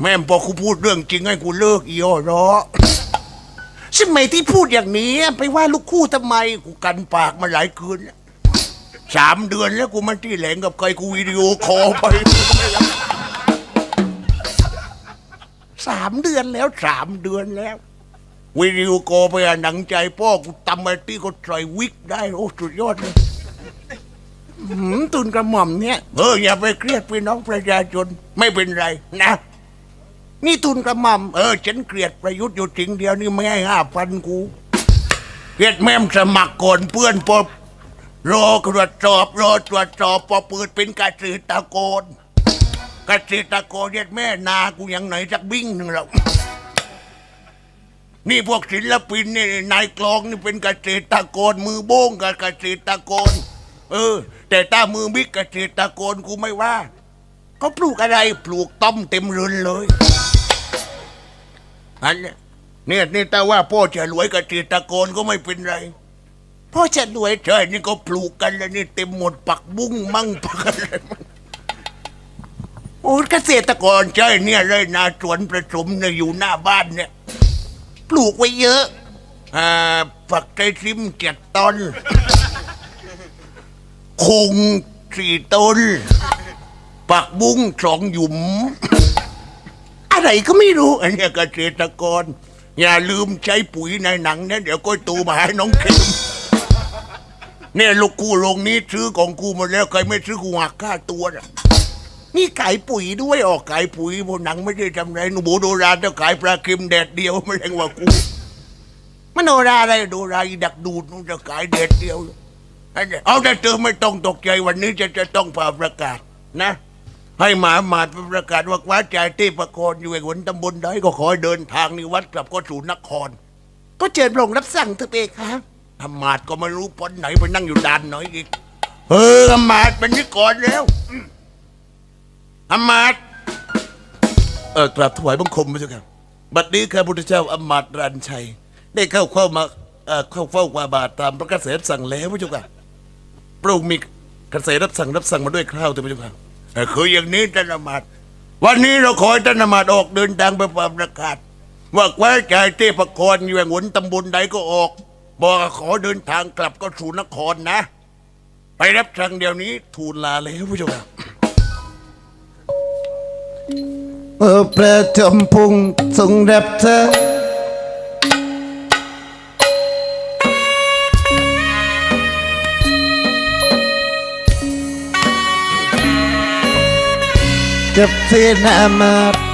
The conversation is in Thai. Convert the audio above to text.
แม่มพอกูพูดเรื่องจริงให้กูเลิกอีอ้อเหรอใช่ไหมที่พูดอย่างนี้ไปว่าลูกคู่ทำไมกูกันปากมาหลายคืนแล้วสามเดือนแล้วกูมันที่แหลงกับใครกูวิดีโอคอลไปสามเดือนแล้วสามเดือนแล้ว วิดีโอคอลไปอะหนังใจพ่อกูตำมาที่ก็ใส่วิกได้โอ้สุดยอดเลย หืมตุนกระหม่อมเนี่ยเอออย่าไปเครียดพี่น้องประชาชนไม่เป็นไรนะ นี่ตุนกระหม่อมเออฉันเกลียดประยุทธ์อยู่จริงเดียวนี่ไม่ให้ห้าพันกูเกลียดแม่มสมัครก่อนเพื่อนพอรอตรวจสอบรอตรวจสอบพอเปิดเป็นเกษตรกรเกษตรกรเรียกแม่นากูยังไหนสักบิ้งหนึ่งแล้วนี่พวกศิลปินนี่นายกลองนี่เป็นเกษตรกรมือโบ้งกับเกษตรกรเออ แต่ถ้ามือบิ๊กเกษตรกรกูไม่ว่าเขาปลูกอะไรปลูกต้อมเต็มเรือนเลยอันเนี้ยเนี่ยนี่แต่ว่าพ่อจะรวยเกษตรกรก็ไม่เป็นไรพ่อจะรวยใช่นี่ก็ปลูกกันแล้วนี่เต็มหมดปักบุ้งมั่งปักอะไรมั่งโอ้เกษตรกรใช่เนี่ยเลยนาสวนประสมเนี่ยอยู่หน้าบ้านเนี่ย ปลูกไว้เยอะ อ่าฝักไทรซิมเจ็ดต้น คงสี่ต้น ปักบุ้งสองหยุม อะไรก็ไม่รู้ อันเนี้ยเกษตรกร อย่าลืมใช้ปุ๋ยในหนังนะเดี๋ยวก็ตูมาให้น้องเข็มเนี่ยลูกกูลงนี้ซื้อของกูหมดแล้วใครไม่ซื้อกูหักค่าตัวนะนี่ขายปุ๋ยด้วยออกขายปุ๋ยบนหนังไม่ได้ทำไรหนูโบโดราจะขายปลาเค็มแดดเดียวไม่แรงกว่ากูมันโนราอะไรโดราอีดักดูดนูจะขายแดดเดียว เอาแต่เธอไม่ต้องตกใจวันนี้จะจะต้องผ่าประกาศนะ ให้หมาหมาดประกาศว่าวัดใจเทพกรอยู่ในหนตำบลใดก็ขอให้เดินทางนิวัดกลับก็สู่นคร ก็เจิญพระองค์รับสั่งเถอะเองครับอำมาตย์ก็ไม่รู้ปนไหนไปนั่งอยู่ด่านไหนอีกเอออำมาตย์เป็นนิกรแล้วอำมาตย์เออกราบถวายบังคมพระเจ้าค่ะบัดนี้ข้าพุทธเจ้าอำมาตย์รันชัย ได้เข้าเข้ามาเอ่อเข้าเฝ้ากวาบาทตามพระกระแสรับสั่งแล้วพระเจ้าค่ะ พระองค์มีกระแสรับสั่งรับสั่งมาด้วยคราวเถอะพระเจ้าค่ะเออคืออย่างนี้ท่านอมาตย์วันนี้เราขอให้ท่านอมาตย์ออกเดินทางไปประกาศ ว่าแคว้นใจเทพกรอยู่แห่งหนตำบลใดก็ออก บอกว่าขอเดินทางกลับก็สู่นครนะ ไปรับสั่งเดี๋ยวนี้ทูลลาแล้วพระเจ้าค่ะ เมื่อประจมพุงทรงรับเธอ Kepinak mati